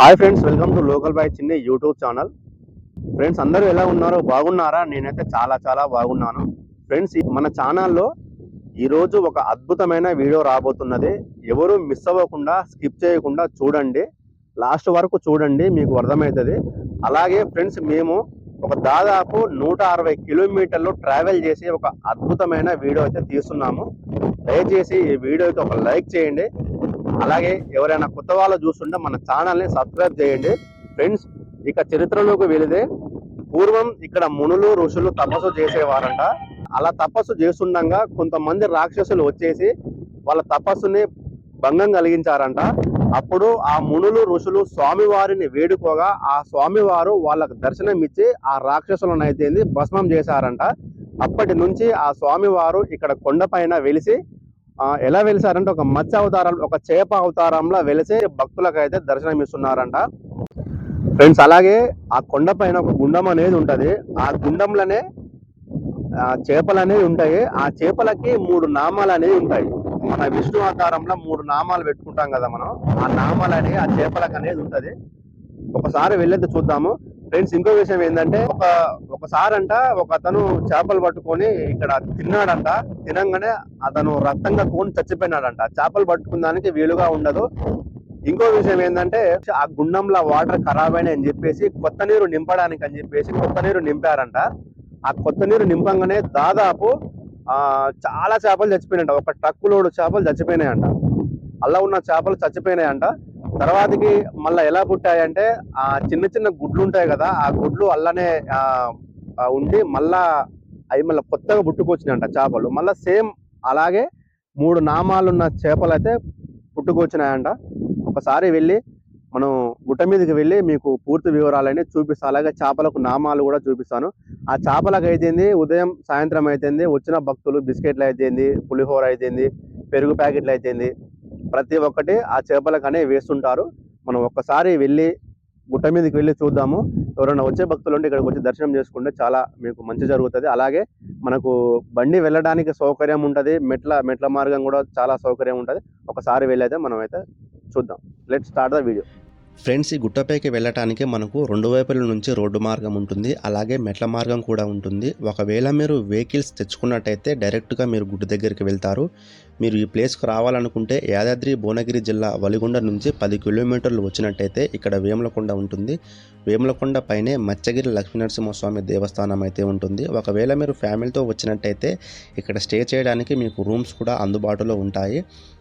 Hi friends welcome to local by Chinna YouTube channel friends అందరూ ఎలా ఉన్నారో బాగున్నారా? నేనైతే చాలా చాలా బాగున్నాను. ఫ్రెండ్స్ మన ఛానల్లో ఈరోజు ఒక అద్భుతమైన వీడియో రాబోతున్నది. ఎవరు మిస్ అవ్వకుండా స్కిప్ చేయకుండా చూడండి. లాస్ట్ వరకు చూడండి మీకు అర్థమవుతుంది. అలాగే ఫ్రెండ్స్ మేము ఒక దాదాపు నూట అరవై కిలోమీటర్లు ట్రావెల్ చేసి ఒక అద్భుతమైన వీడియో అయితే తీస్తున్నాము. దయచేసి ఈ వీడియోకి ఒక లైక్ చేయండి. అలాగే ఎవరైనా కొత్త వాళ్ళు చూస్తుంటే మన ఛానల్ని సబ్స్క్రైబ్ చేయండి. ఫ్రెండ్స్ ఇక చరిత్రలోకి వెళితే పూర్వం ఇక్కడ మునులు ఋషులు తపస్సు చేసేవారంట. అలా తపస్సు చేస్తుండగా కొంతమంది రాక్షసులు వచ్చేసి వాళ్ళ తపస్సుని భంగం కలిగించారంట. అప్పుడు ఆ మునులు ఋషులు స్వామివారిని వేడుకోగా ఆ స్వామివారు వాళ్ళకు దర్శనం ఇచ్చి ఆ రాక్షసులను అయితే భస్మం చేశారంట. అప్పటి నుంచి ఆ స్వామివారు ఇక్కడ కొండపైన వెలిసి ఎలా వెలిసారంటే ఒక మత్స్య అవతారం ఒక చేప అవతారంలో వెలిసే భక్తులకు అయితే దర్శనం ఇస్తున్నారంట ఫ్రెండ్స్ అలాగే ఆ కొండ పైన ఒక గుండం అనేది ఉంటుంది. ఆ గుండంలోనే చేపలు అనేవి ఉంటాయి. ఆ చేపలకి మూడు నామాలు అనేవి ఉంటాయి. మన విష్ణు అవతారంలో మూడు నామాలు పెట్టుకుంటాం కదా మనం. ఆ నామాలు అనేవి ఆ చేపలకు అనేది ఉంటుంది. ఒకసారి వెళ్ళేది చూద్దాము. ఫ్రెండ్స్ ఇంకో విషయం ఏంటంటే ఒక ఒకసారి అంట ఒక అతను చేపలు పట్టుకొని ఇక్కడ తిన్నాడంట. తినంగానే అతను రక్తంగా కోని చచ్చిపోయినాడంట. చేపలు పట్టుకున్నానికి వీలుగా ఉండదు. ఇంకో విషయం ఏంటంటే ఆ గుండంలో వాటర్ ఖరాబ్ అయినాయి అని చెప్పేసి కొత్త నీరు నింపడానికి అని చెప్పేసి కొత్త నీరు నింపారంట. ఆ కొత్త నీరు నింపంగానే దాదాపు ఆ చాలా చేపలు చచ్చిపోయినాయంట. ఒక ట్రక్కు లోడు చేపలు చచ్చిపోయినాయంట. అలా ఉన్న చేపలు చచ్చిపోయినాయంట. తర్వాతకి మళ్ళీ ఎలా పుట్టాయంటే ఆ చిన్న చిన్న గుడ్లు ఉంటాయి కదా ఆ గుడ్లు అల్లనే ఉండి మళ్ళా అవి మళ్ళీ కొత్తగా పుట్టుకొచ్చినాయంట చేపలు. మళ్ళీ సేమ్ అలాగే మూడు నామాలున్న చేపలు అయితే పుట్టుకొచ్చినాయంట. ఒకసారి వెళ్ళి మనం గుట్ట మీదకి వెళ్ళి మీకు పూర్తి వివరాలన్నీ చూపిస్తాను అలాగే చేపలకు నామాలు కూడా చూపిస్తాను. ఆ చేపలకు అయితేంది ఉదయం సాయంత్రం అయితేంది వచ్చిన భక్తులు బిస్కెట్లు అయితేంది పులిహోర అయితేంది పెరుగు ప్యాకెట్లు అయితేంది ప్రతి ఒక్కటి ఆ చేపలకనే వేస్తుంటారు. మనం ఒక్కసారి వెళ్ళి గుట్ట మీదకి వెళ్ళి చూద్దాము. ఎవరైనా వచ్చే భక్తులు ఉంటే ఇక్కడికి వచ్చి దర్శనం చేసుకుంటే చాలా మీకు మంచి జరుగుతుంది. అలాగే మనకు బండి వెళ్ళడానికి సౌకర్యం ఉంటుంది. మెట్ల మెట్ల మార్గం కూడా చాలా సౌకర్యం ఉంటుంది. ఒకసారి వెళ్ళైతే మనం అయితే చూద్దాం. Let start the video friends ఈ గుట్టపైకి వెళ్ళటానికి మనకు రెండు వైపుల నుంచి రోడ్డు మార్గం ఉంటుంది. అలాగే మెట్ల మార్గం కూడా ఉంటుంది. ఒకవేళ మీరు వెహికల్స్ తెచ్చుకున్నట్టయితే డైరెక్ట్గా మీరు గుట్ట దగ్గరికి వెళ్తారు. మీరు ఈ ప్లేస్కి రావాలనుకుంటే యాదాద్రి భువనగిరి జిల్లా వలిగొండ నుంచి పది కిలోమీటర్లు వచ్చినట్టయితే ఇక్కడ వేములకొండ ఉంటుంది. వేములకొండ పైనే మత్స్యగిరి లక్ష్మీనరసింహస్వామి దేవస్థానం అయితే ఉంటుంది. ఒకవేళ మీరు ఫ్యామిలీతో వచ్చినట్టయితే ఇక్కడ స్టే చేయడానికి మీకు రూమ్స్ కూడా అందుబాటులో ఉంటాయి.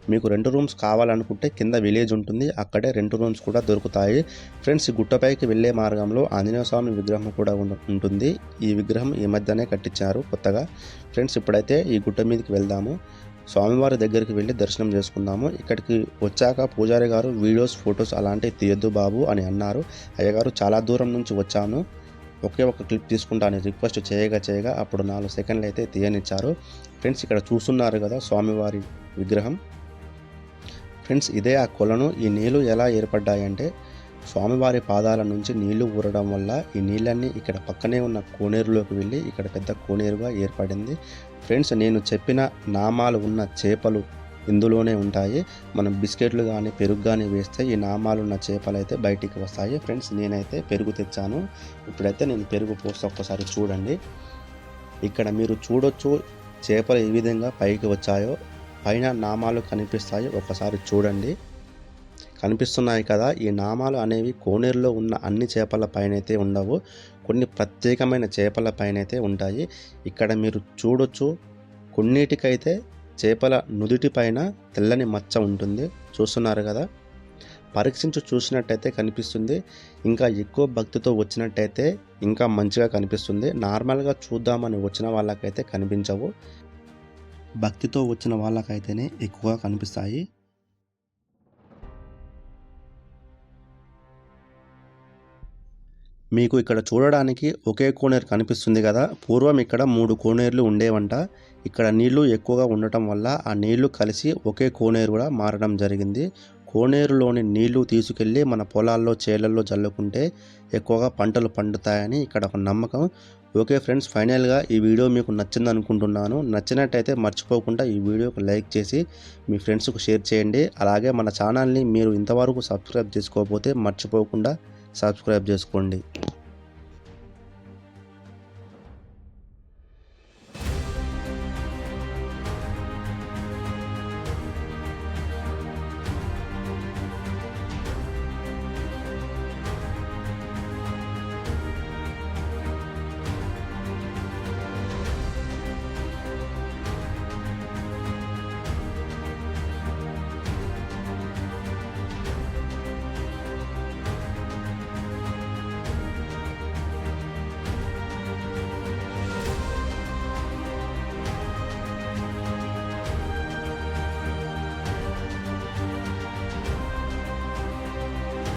మీకు రెండు రూమ్స్ కావాలనుకుంటే కింద విలేజ్ ఉంటుంది. అక్కడే రెండు రూమ్స్ కూడా దొరుకుతాయి. ఫ్రెండ్స్ ఈ గుట్టపైకి వెళ్ళే మార్గంలో ఆంజనేయ స్వామి విగ్రహం కూడా ఉంటుంది. ఈ విగ్రహం ఈ మధ్యనే కట్టించారు కొత్తగా. ఫ్రెండ్స్ ఇప్పుడైతే ఈ గుట్ట మీదకి వెళ్దాము. స్వామివారి దగ్గరికి వెళ్ళి దర్శనం చేసుకుందాము. ఇక్కడికి వచ్చాక పూజారి గారు వీడియోస్ ఫొటోస్ అలాంటివి తీయొద్దు బాబు అని అన్నారు. అయ్యగారు చాలా దూరం నుంచి వచ్చాను. ఒకే ఒక క్లిప్ తీసుకుంటాను. రిక్వెస్ట్ చేయగా చేయగా అప్పుడు నాలుగు సెకండ్లు అయితే తీయనిచ్చారు. ఫ్రెండ్స్ ఇక్కడ చూస్తున్నారు కదా స్వామివారి విగ్రహం. ఫ్రెండ్స్ ఇదే ఆ కొలను ఈ నీళ్ళు ఎలా ఏర్పడ్డాయంటే స్వామివారి పాదాల నుంచి నీళ్ళు ఊరడం వల్ల ఈ నీళ్ళన్నీ ఇక్కడ పక్కనే ఉన్న కోనేరులోకి వెళ్ళి ఇక్కడ పెద్ద కోనేరుగా ఏర్పడింది. ఫ్రెండ్స్ నేను చెప్పిన నామాలు ఉన్న చేపలు ఇందులోనే ఉంటాయి. మనం బిస్కెట్లు కానీ పెరుగు కానీ వేస్తే ఈ నామాలు ఉన్న చేపలు అయితే బయటికి వస్తాయి. ఫ్రెండ్స్ నేనైతే పెరుగు తెచ్చాను. ఇప్పుడైతే నేను పెరుగు పోస్తే ఒక్కసారి చూడండి. ఇక్కడ మీరు చూడొచ్చు చేపలు ఏ విధంగా పైకి వచ్చాయో. పైన నామాలు కనిపిస్తాయి. ఒకసారి చూడండి. కనిపిస్తున్నాయి కదా ఈ నామాలు అనేవి కోనేరులో ఉన్న అన్ని చేపల పైనైతే ఉండవు. కొన్ని ప్రత్యేకమైన చేపల పైనైతే ఉంటాయి. ఇక్కడ మీరు చూడొచ్చు కొన్నిటికైతే చేపల నుదుటి పైన తెల్లని మచ్చ ఉంటుంది. చూస్తున్నారు కదా? పరీక్షించి చూసినట్టయితే కనిపిస్తుంది. ఇంకా ఎక్కువ భక్తితో వచ్చినట్టయితే ఇంకా మంచిగా కనిపిస్తుంది. నార్మల్గా చూద్దామని వచ్చిన వాళ్ళకైతే కనిపించవు. భక్తితో వచ్చిన వాళ్ళకైతేనే ఎక్కువగా కనిపిస్తాయి. మీకు ఇక్కడ చూడడానికి ఒకే కోనేరు కనిపిస్తుంది కదా. పూర్వం ఇక్కడ మూడు కోనేరులు ఉండేవంట. ఇక్కడ నీళ్ళు ఎక్కువగా ఉండటం వల్ల ఆ నీళ్ళు కలిసి ఒకే కోనేరు కూడా మారడం జరిగింది. కోనేరులోని నీళ్ళు తీసుకెళ్ళి మన పొలాల్లో చేలల్లో చల్లుకుంటే ఎక్కువగా పంటలు పండుతాయని ఇక్కడ ఒక నమ్మకం. ఓకే ఫ్రెండ్స్ ఫైనల్గా ఈ వీడియో మీకు నచ్చింది అనుకుంటున్నాను నచ్చినట్టయితే మర్చిపోకుండా ఈ వీడియోకి లైక్ చేసి మీ ఫ్రెండ్స్కు షేర్ చేయండి. అలాగే మన ఛానల్ని మీరు ఇంతవరకు సబ్స్క్రైబ్ చేసుకోకపోతే మర్చిపోకుండా సబ్స్క్రైబ్ చేసుకోండి.